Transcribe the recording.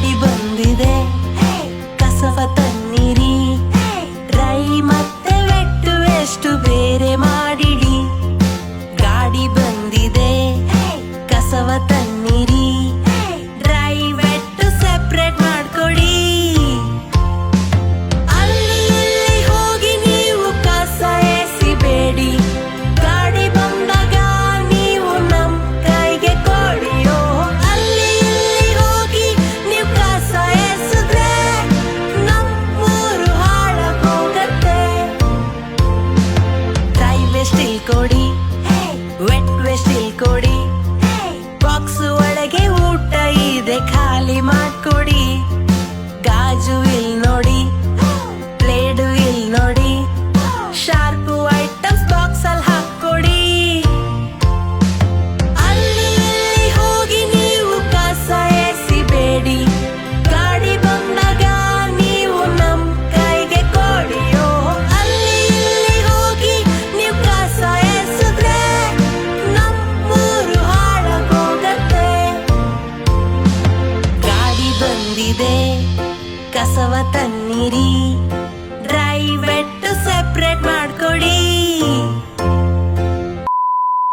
ಗಾಡಿ ಬಂದಿದೆ. ಕಸವ ತನ್ನಿರಿ ರೈ ಮತ್ತೆ ವೆಟ್ಟು ಎಷ್ಟು ಬೇಗ ಕೊಡಿ. ವೆಟ್ ವೆಸ್ಟಿಲ್ ಕೊಡಿ. ಬಾಕ್ಸ್ ಒಳಗೆ ಊಟ ಇದೆ ಖಾಲಿ ಮಾಡ್ಕೊಡಿ. ಗಾಜು ಇಲ್ಲ. తందిదే కసవ తన్నిరీ